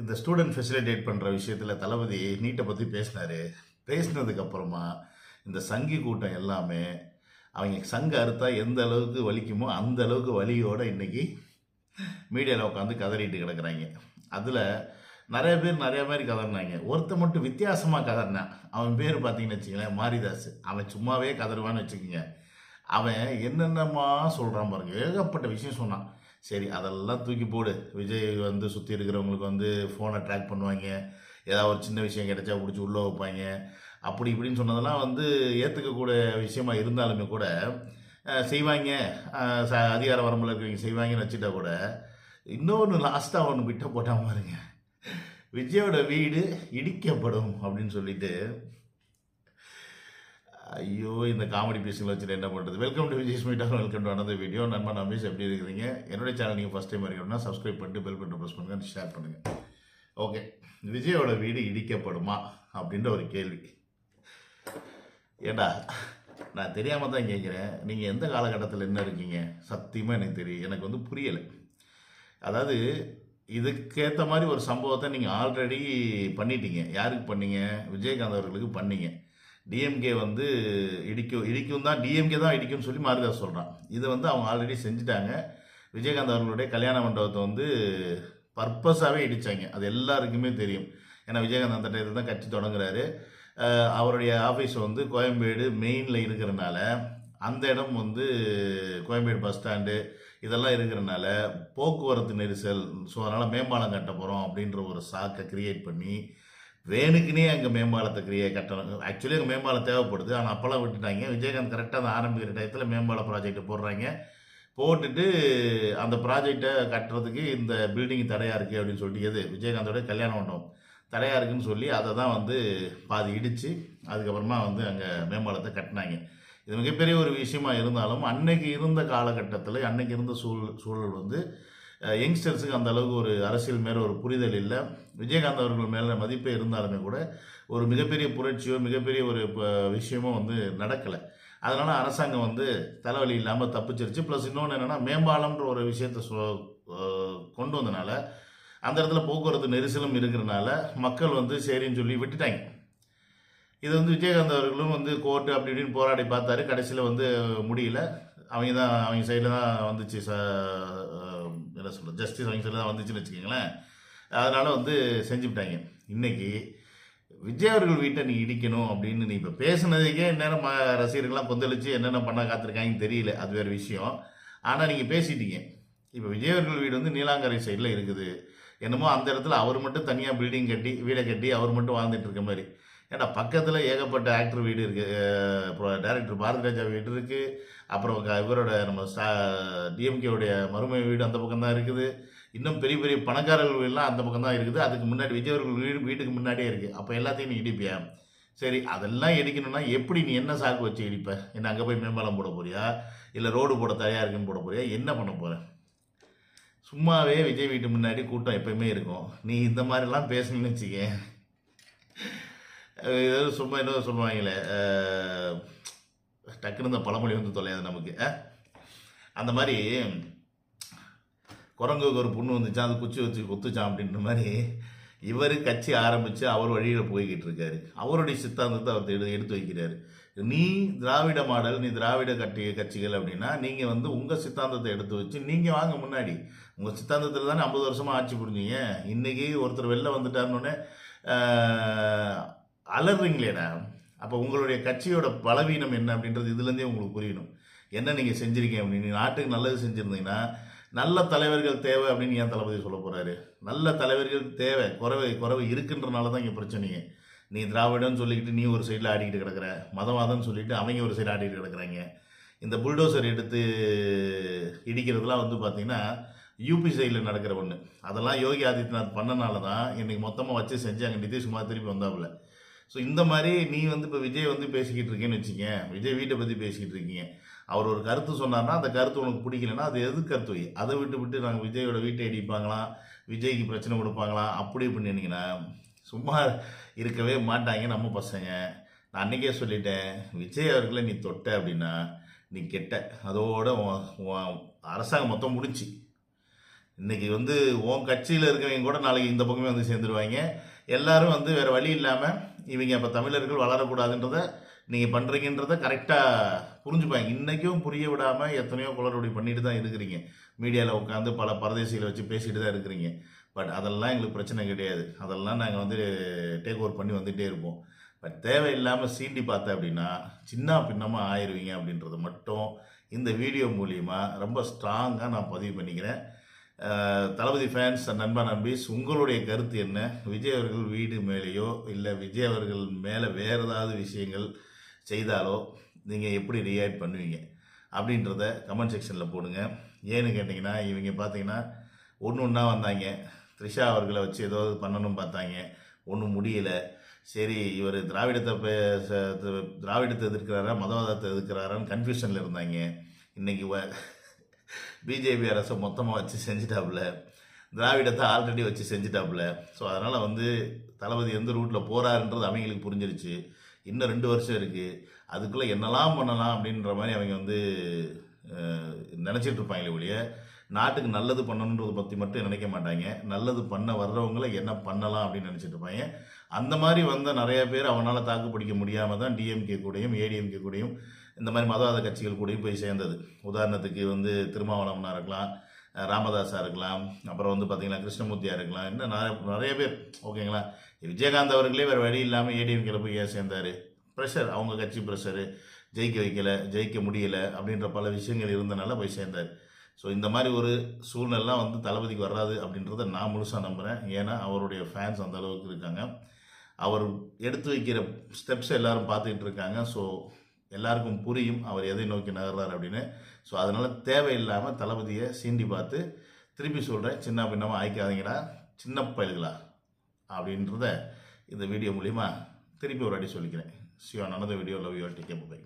இந்த student facilitate பண்ணுற விஷயத்தில் தளபதி நீட்டை பற்றி பேசினார். பேசினதுக்கப்புறமா இந்த சங்கி கூட்டம் எல்லாமே அவங்க சங்க அறுத்தா எந்த அளவுக்கு வலிக்குமோ அந்த அளவுக்கு வலியோடு இன்றைக்கி மீடியாவில் உட்காந்து கதறிட்டு கிடக்குறாங்க. அதில் நிறைய பேர் நிறைய மாதிரி கதறினாங்க. ஒருத்தன் மட்டும் வித்தியாசமாக கதறினான். அவன் பேர் பார்த்தீங்கன்னு வச்சுங்களேன் மாரிதாஸ் அவன் சும்மாவே கதறுவான்னு வச்சுக்கோங்க. அவன் என்னென்னமா சொல்கிறான் பாருங்க. ஏகப்பட்ட விஷயம் சொன்னான். சரி அதெல்லாம் தூக்கி போடு. விஜய் வந்து சுற்றி இருக்கிறவங்களுக்கு வந்து ஃபோனை ட்ராக் பண்ணுவாங்க. ஏதாவது ஒரு சின்ன விஷயம் கிடைச்சா பிடிச்சி உள்ளே வைப்பாங்க. அப்படி இப்படின்னு சொன்னதெல்லாம் வந்து ஏற்றுக்கக்கூடிய விஷயமா இருந்தாலுமே கூட செய்வாங்க. ச- அதிகார வரம்பில் இருக்கிறவங்க செய்வாங்கன்னு வச்சுட்டா கூட இன்னொன்று லாஸ்ட்டாக ஒன்று விட்ட போட்டாமல் பாருங்க. விஜயோட வீடு இடிக்கப்படும் அப்படின்னு சொல்லிட்டு ஐயோ இந்த காமெடி பீஸில் வச்சுட்டு என்ன பண்ணுறது வெல்கம் டு விஜய் ஸ்மீட்டா வெல்கம் டு another வீடியோ நண்பா நம்பீஸ் எப்படி இருக்கிறீங்க? என்னுடைய சேனல் நீங்கள் ஃபஸ்ட் டைம் இருக்கணும்னா சப்ஸ்கிரைப் பண்ணிட்டு பெல் பட்டன் ப்ரெஸ் பண்ணுங்கள் ஷேர் பண்ணுங்கள் ஓகே விஜயோட வீடு இடிக்கப்படுமா? அப்படின்ற ஒரு கேள்வி. ஏண்டா? நான் தெரியாமல் தான் கேட்குறேன் நீங்கள் எந்த காலகட்டத்தில் என்ன இருக்கீங்க? சத்தியமாக எனக்கு தெரியும் எனக்கு வந்து புரியலை. அதாவது இதுக்கேற்ற மாதிரி ஒரு சம்பவத்தை நீங்கள் ஆல்ரெடி பண்ணிட்டீங்க. யாருக்கு பண்ணீங்க? விஜயகாந்த் அவர்களுக்கு பண்ணீங்க. டிஎம்கே வந்து இடிக்கும் இடிக்கும் தான் டிஎம்கே தான் இடிக்கும்னு சொல்லி மாரிதாஸ் சொல்கிறான் இதை வந்து அவங்க ஆல்ரெடி செஞ்சுட்டாங்க. விஜயகாந்த் அவர்களுடைய கல்யாண மண்டபத்தை வந்து பர்பஸாகவே இடித்தாங்க அது எல்லாருக்குமே தெரியும். ஏன்னா விஜயகாந்த் அந்த டயத்தில் தான் கட்சி தொடங்குறாரு. அவருடைய ஆஃபீஸ் வந்து கோயம்பேடு மெயினில் இருக்கிறனால அந்த இடம் வந்து கோயம்பேடு பஸ் ஸ்டாண்டு இதெல்லாம் இருக்கிறனால போக்குவரத்து நெரிசல் ஸோ அதனால் மேம்பாலம் கட்ட போகிறோம் அப்படின்ற ஒரு சாக்கை க்ரியேட் பண்ணி வேணுக்குனே அங்கே மேம்பாலத்தை கிரியே கட்டணும். ஆக்சுவலி அங்கே மேம்பாலம் தேவைப்படுது. ஆனால் அப்போல்லாம் விட்டுட்டாங்க. விஜயகாந்த் கரெக்டாக அந்த ஆரம்பிக்கிற டயத்தில் மேம்பால ப்ராஜெக்ட் போடுறாங்க. போட்டுட்டு அந்த ப்ராஜெக்டை கட்டுறதுக்கு இந்த பில்டிங் தடையாக இருக்குது அப்படின்னு சொல்லிட்டு எது? விஜயகாந்தோட கல்யாண மண்டபம். தடையாக இருக்குன்னு சொல்லி அதை தான் வந்து பாதி இடித்து அதுக்கப்புறமா வந்து அங்கே மேம்பாலத்தை கட்டினாங்க. இது மிகப்பெரிய ஒரு விஷயமா இருந்தாலும் அன்னைக்கு இருந்த காலகட்டத்தில் அன்னைக்கு இருந்த சூழ் சூழல் வந்து யங்ஸ்டர்ஸுக்கு அந்த அளவுக்கு ஒரு அரசியல் மேலே ஒரு புரிதல் இல்லை. விஜயகாந்த் அவர்கள் மேலே மதிப்பே இருந்தாலுமே கூட ஒரு மிகப்பெரிய புரட்சியோ மிகப்பெரிய ஒரு விஷயமோ வந்து நடக்கலை. அதனால் அரசாங்கம் வந்து தலைவலி இல்லாமல் தப்பிச்சிருச்சு. ப்ளஸ் இன்னொன்று என்னென்னா மேம்பாலம்ன்ற ஒரு விஷயத்தை சொ கொண்டு வந்தனால அந்த இடத்துல போக்குவரத்து நெரிசலும் இருக்கிறனால மக்கள் வந்து சரின்னு சொல்லி விட்டுட்டாங்க. இது வந்து விஜயகாந்த் அவர்களும் வந்து கோர்ட்டு அப்படி இப்படின்னு போராடி பார்த்தாரு. கடைசியில் வந்து முடியல. அவங்க தான் அவங்க சைடில் தான் வந்துச்சு ச என்ன சொல்கிறது ஜஸ்டிஸ் வாங்கி சைடில் தான் வந்துச்சுன்னு வச்சுக்கோங்களேன். அதனால் வந்து செஞ்சுவிட்டாங்க. இன்னைக்கு விஜய் அவர்கள் வீட்டை நீ இடிக்கணும் அப்படின்னு நீ இப்போ பேசுனதுக்கே நேரம் ரசிகர்கள்லாம் கொந்தளிச்சு என்னென்ன பண்ண காத்திருக்காங்கன்னு தெரியல. அது வேறு விஷயம். ஆனால் நீங்கள் பேசிட்டீங்க. இப்போ விஜய் அவர்கள் வீடு வந்து நீலாங்கரை சைடில் இருக்குது. என்னமோ அந்த இடத்துல அவர் மட்டும் தனியாக பில்டிங் கட்டி வீடை கட்டி அவர் மட்டும் வாழ்ந்துட்டு இருக்க மாதிரி. ஏன்னா பக்கத்தில் ஏகப்பட்ட ஆக்டர் வீடு இருக்குது அப்புறம் டேரக்டர் பாரதி ராஜா வீடு இருக்குது அப்புறம் க- இவரோட நம்ம சா டிஎம்கேவுடைய மருமை வீடு அந்த பக்கம் தான் இருக்குது. இன்னும் பெரிய பெரிய பணக்காரர்கள் வீடுலாம் அந்த பக்கம் தான் இருக்குது. அதுக்கு முன்னாடி விஜய் அவர்கள் வீடு வீட்டுக்கு முன்னாடியே இருக்குது அப்போ எல்லாத்தையும் நீ இடிப்பியா சரி அதெல்லாம் இடிக்கணும்னா எப்படி நீ என்ன சாக்கு வச்சு இடிப்ப? என்ன அங்கே போய் மேம்பாலம் போட போறியா? இல்லை ரோடு போட தயாராக இருக்குன்னு போட போறியா? என்ன பண்ண போற? சும்மாவே விஜய் வீட்டு முன்னாடி கூட்டம் எப்பயுமே இருக்கும். நீ இந்த மாதிரிலாம் பேசணும்னு வச்சுக்க ஏதாவது சும்மா என்ன சொல்லுவாங்களே டக்குன்னு இந்த பழமொழி வந்து தொலையாது நமக்கு அந்த மாதிரி குரங்குக்கு ஒரு பொண்ணு வந்துச்சா அது குச்சி வச்சு குத்துச்சான் அப்படின்ற மாதிரி இவர் கட்சி ஆரம்பித்து அவர் வழியில் போய்கிட்டு இருக்காரு. அவருடைய சித்தாந்தத்தை அவர் எடு எடுத்து வைக்கிறாரு. நீ திராவிட மாடல் நீ திராவிட கட்டி கட்சிகள் அப்படின்னா நீங்கள் வந்து உங்கள் சித்தாந்தத்தை எடுத்து வச்சு நீங்கள் வாங்க முன்னாடி. உங்கள் சித்தாந்தத்தில் தானே ஐம்பது வருஷமாக ஆட்சி புரிஞ்சீங்க. இன்றைக்கி ஒருத்தர் வெளில வந்துட்டாருன்னொடனே அலறீங்களேடா. அப்போ உங்களுடைய கட்சியோட பலவீனம் என்ன அப்படின்றது இதுலேருந்தே உங்களுக்கு புரியணும். என்ன நீங்கள் செஞ்சுருக்கீங்க அப்படின்னு நாட்டுக்கு நல்லது செஞ்சுருந்தீங்கன்னா நல்ல தலைவர்கள் தேவை அப்படின்னு ஏன் தளபதி சொல்ல போகிறாரு நல்ல தலைவர்கள் தேவை குறைவை குறைவு இருக்குன்றனால தான் இங்கே பிரச்சனையே. நீ திராவிடம்னு சொல்லிக்கிட்டு நீ ஒரு சைடில் ஆடிக்கிட்டு கிடக்குற மதவாதம்னு சொல்லிட்டு அவங்க ஒரு சைடு ஆடிக்கிட்டு கிடக்குறாங்க. இந்த புல்டோசர் எடுத்து இடிக்கிறதுலாம் வந்து பார்த்தீங்கன்னா யூபி சைடில் நடக்கிற ஒன்று அதெல்லாம் யோகி ஆதித்யநாத் பண்ணனால தான் இன்றைக்கி மொத்தமாக வச்சு செஞ்சாங்க நிதிஷ்குமார் திருப்பி வந்தாப்புல. ஸோ இந்த மாதிரி நீ வந்து இப்போ விஜய் வந்து பேசிக்கிட்டு இருக்கேன்னு வச்சுக்க விஜய் வீட்டை பற்றி பேசிக்கிட்டு இருக்கீங்க. அவர் ஒரு கருத்து சொன்னார்னா அந்த கருத்து உனக்கு பிடிக்கலன்னா அது எது கருத்து? வை அதை விட்டு விட்டு நாங்கள் விஜயோட வீட்டை அடிப்பாங்களாம் விஜய்க்கு பிரச்சனை கொடுப்பாங்களாம் அப்படி பண்ணினீங்கன்னா சும்மா இருக்கவே மாட்டாங்க நம்ம பசங்க. நான் அன்றைக்கே சொல்லிட்டேன் விஜய் அவர்களை நீ தொட்ட அப்படின்னா நீ கெட்ட. அதோட அரசாங்கம் மொத்தம் முடிச்சு இன்னைக்கு வந்து உன் கட்சியில் இருக்கவங்க கூட நாளைக்கு இந்த பக்கமே வந்து சேர்ந்துருவாங்க. எல்லாரும் வந்து வேறு வழி இல்லாமல் இவங்க அப்போ தமிழர்கள் வளரக்கூடாதுன்றத நீங்கள் பண்ணுறீங்கன்றத கரெக்டாக புரிஞ்சுப்பாங்க. இன்றைக்கும் புரிய விடாமல் எத்தனையோ குளறுபடி பண்ணிட்டு தான் இருக்கிறீங்க. மீடியாவில் உட்காந்து பல பரதேசிகளை வச்சு பேசிட்டு தான் இருக்கிறீங்க. பட் அதெல்லாம் எங்களுக்கு பிரச்சனை கிடையாது. அதெல்லாம் நாங்கள் வந்து டேக் ஓவர் பண்ணி வந்துகிட்டே இருப்போம். பட் தேவையில்லாமல் சீண்டி பார்த்தேன் அப்படின்னா சின்ன பின்னமாக ஆயிடுவீங்க அப்படின்றத மட்டும் இந்த வீடியோ மூலியமாக ரொம்ப ஸ்ட்ராங்காக நான் பதிவு பண்ணிக்கிறேன். தளபதி ஃபேன்ஸ் நண்பா நண்பீஸ் உங்களுடைய கருத்து என்ன? விஜய் அவர்கள் வீடு மேலேயோ இல்லை விஜய் அவர்கள் மேலே வேறு ஏதாவது விஷயங்கள் செய்தாலோ நீங்கள் எப்படி ரியாக்ட் பண்ணுவீங்க? அப்படின்றத கமெண்ட் செக்ஷனில் போடுங்க. ஏன்னு கேட்டிங்கன்னா இவங்க பார்த்தீங்கன்னா ஒன்று ஒன்றா வந்தாங்க. த்ரிஷா அவர்களை வச்சு ஏதாவது பண்ணணும் பார்த்தாங்க. ஒன்றும் முடியல. சரி இவர் திராவிடத்தை பே- ச- திராவிடத்தை எதிர்க்கிறாரா மதவாதத்தை எதிர்க்கிறாரான்னு கன்ஃபியூஷனில் இருந்தாங்க. இன்னைக்கு பிஜேபி அரசை மொத்தமாக வச்சு செஞ்சுட்டாப்புல. திராவிடத்தை ஆல்ரெடி வச்சு செஞ்சுட்டாப்புல. ஸோ அதனால் வந்து தளபதி எந்த ரூட்டில் போகிறாருன்றது அவங்களுக்கு புரிஞ்சிருச்சு. இன்னும் ரெண்டு வருஷம் இருக்குது அதுக்குள்ளே என்னெல்லாம் பண்ணலாம் அப்படின்ற மாதிரி அவங்க வந்து நினச்சிட்டு இருப்பாங்களே ஒழிய நாட்டுக்கு நல்லது பண்ணணுன்றதை பற்றி மட்டும் நினைக்க மாட்டாங்க. நல்லது பண்ண வர்றவங்களை என்ன பண்ணலாம் அப்படின்னு நினச்சிட்டு இருப்பாங்க. அந்த மாதிரி வந்த நிறைய பேர் அவனால் தாக்கு பிடிக்க முடியாமல் தான் டிஎம்கே கூடயும் ஏடிஎம்கே கூடயும் இந்த மாதிரி மதவாத கட்சிகள் கூடயும் போய் சேர்ந்தது. உதாரணத்துக்கு வந்து திருமாவளவனாக இருக்கலாம் ராமதாஸாக இருக்கலாம் அப்புறம் வந்து பார்த்திங்கன்னா கிருஷ்ணமூர்த்தியாக இருக்கலாம். இன்னும் நிறைய நிறைய பேர் ஓகேங்களா? விஜயகாந்த் அவர்களே வேறு வழி இல்லாமல் ஏடிஎம்கேல போய் ஏன் சேர்ந்தார். ப்ரெஷர் அவங்க கட்சி ப்ரெஷரு ஜெயிக்க வைக்கல ஜெயிக்க முடியல அப்படின்ற பல விஷயங்கள் இருந்தனால போய் சேர்ந்தார். ஸோ இந்த மாதிரி ஒரு சூழ்நிலாம் வந்து தளபதிக்கு வராது அப்படின்றத நான் முழுசாக நம்புகிறேன் ஏன்னா அவருடைய ஃபேன்ஸ் அந்த அளவுக்கு இருக்காங்க. அவர் எடுத்து வைக்கிற ஸ்டெப்ஸ் எல்லாரும் பார்த்துக்கிட்டு இருக்காங்க. ஸோ எல்லாருக்கும் புரியும் அவர் எதை நோக்கி நகர்றார் அப்படின்னு. ஸோ அதனால் தேவையில்லாமல் தளபதியை சீண்டி பார்த்து திருப்பி சொல்கிறேன் சின்ன பின்னமாக ஆய்க்காதீங்களா சின்ன பயல்களா? அப்படின்றத இந்த வீடியோ மூலிமா திருப்பி ஒரு அடி சொல்லிக்கிறேன். Siva நனத video love you take bye